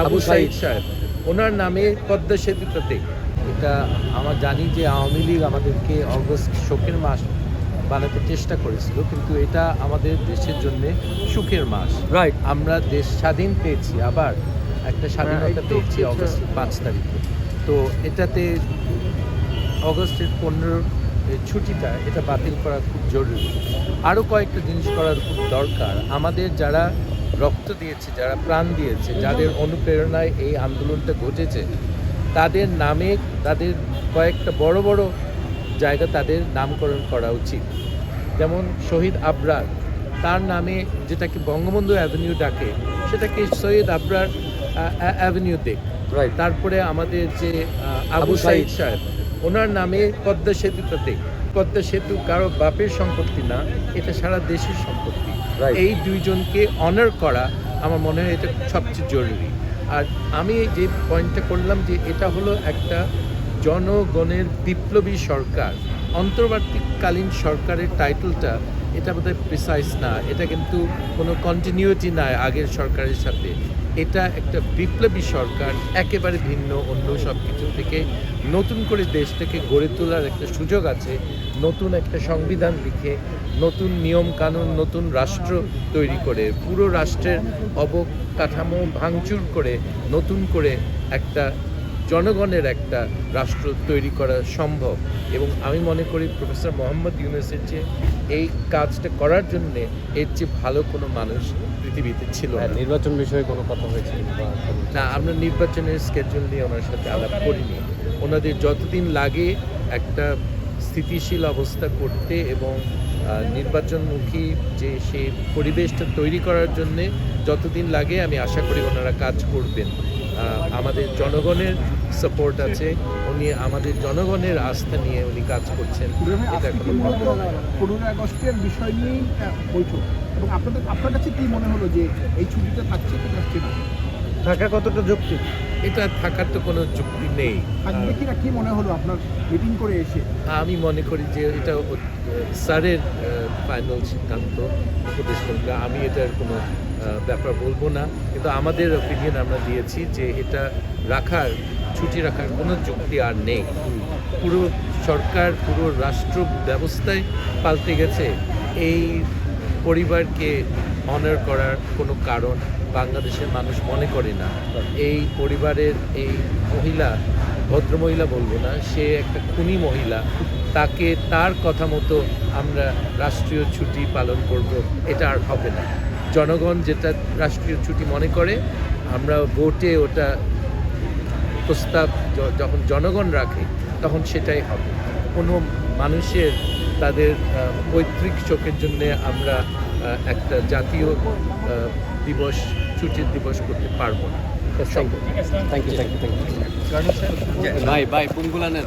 আবু সাইদ সাহেব ওনার নামে পদ্মা সেতুটাতে এটা আমার জানি যে আওয়ামী লীগ আমাদেরকে অগস্ট শোকের মাস বানাতে চেষ্টা করেছিল কিন্তু এটা আমাদের দেশের জন্য সুখের মাস। রাইট আমরা দেশ স্বাধীন পেয়েছি আবার একটা স্বাধীনতা পেয়েছি অগস্ট পাঁচ তারিখে। তো এটাতে অগস্টের পনেরো ছুটিটা এটা বাতিল করা খুব জরুরি। আরও কয়েকটা জিনিস করার খুব দরকার। আমাদের যারা রক্ত দিয়েছে যারা প্রাণ দিয়েছে যাদের অনুপ্রেরণায় এই আন্দোলনটা ঘটেছে তাদের নামে তাদের কয়েকটা বড় বড় জায়গা তাদের নামকরণ করা উচিত যেমন শহীদ আবরার তার নামে যেটাকে বঙ্গবন্ধু অ্যাভিনিউ ডাকে সেটাকে সৈয়দ আবরার অ্যাভিনিউ দেখ তারপরে আমাদের যে আবু সাইদ। সাহেব ওনার নামে পদ্মা সেতুটাতে পদ্মা সেতু কারও বাপের সম্পত্তি না এটা সারা দেশের সম্পত্তি. এই দুইজনকে অনার করা আমার মনে হয় এটা সবচেয়ে জরুরি। আর আমি যে পয়েন্টটা করলাম যে এটা হলো একটা জনগণের বিপ্লবী সরকার, অন্তর্বর্তীকালীন সরকারের টাইটেলটা এটা বোধহয় প্রিসাইজ না, এটা কিন্তু কোনো কন্টিনিউটি নাই আগের সরকারের সাথে। এটা একটা বিপ্লবী সরকার, একেবারে ভিন্ন, অন্য সব কিছু থেকে নতুন করে দেশটাকে গড়ে তোলার একটা সুযোগ আছে, নতুন একটা সংবিধান লিখে, নতুন নিয়ম কানুন, নতুন রাষ্ট্র তৈরি করে, পুরো রাষ্ট্রের অবকাঠামো ভাঙচুর করে, নতুন করে একটা জনগণের একটা রাষ্ট্র তৈরি করা সম্ভব। এবং আমি মনে করি প্রফেসর মোহাম্মদ ইউনুসের যে এই কাজটা করার জন্যে এর চেয়ে ভালো কোনো মানুষ পৃথিবীতে ছিল হ্যাঁ নির্বাচন বিষয়ে কোনো কথা হয়েছে না আমরা নির্বাচনের স্কেজুল নিয়ে ওনার সাথে আলাপ করিনি। ওনাদের যতদিন লাগে একটা স্থিতিশীল অবস্থা করতে এবং নির্বাচনমুখী যে সেই পরিবেশটা তৈরি করার জন্যে যতদিন লাগে আমি আশা করি ওনারা কাজ করবেন। আমাদের জনগণের সাপোর্ট আছে। উনি আমাদের জনগণের আস্থা নিয়ে উনি কাজ করছেন। এটা কোনো পনেরোই আগস্টের বিষয় আহ, বৈঠক। এবং আপনাদের আপনার কাছে কি মনে হলো যে এই ছুটিটা থাকছে কি থাকছে না? থাকা কতটা যুক্তি? এটা থাকার তো কোনো যুক্তি নেই। কিনা কি মনে হলো আপনার মিটিং করে এসে। আমি মনে করি যে এটা স্যারের ফাইনাল সিদ্ধান্ত উপদেষ্টা আমি এটার কোনো ব্যাপার বলব না। কিন্তু আমাদের অপিনিয়ন আমরা দিয়েছি যে এটা রাখার ছুটি রাখার কোনো যুক্তি আর নেই। পুরো সরকার পুরো রাষ্ট্র ব্যবস্থায় পাল্টে গেছে। এই পরিবারকে অনার করার কোনো কারণ বাংলাদেশের মানুষ মনে করে না। এই পরিবারের এই মহিলা, ভদ্রমহিলা বলব না, সে একটা খুনি মহিলা। তাকে তার কথা মতো আমরা রাষ্ট্রীয় ছুটি পালন করব, এটা আর হবে না। জনগণ যেটা রাষ্ট্রীয় ছুটি মনে করে, আমরা ভোটে ওটা প্রস্তাব যখন জনগণ রাখে, তখন সেটাই হবে। কোনো মানুষের তাদের পৈতৃক চোখের জন্য আমরা একটা জাতীয় দিবস ছুটির দিবস করতে পারব না। Thank you thank you thank you ভাই ভাই কোনগুলা নেন।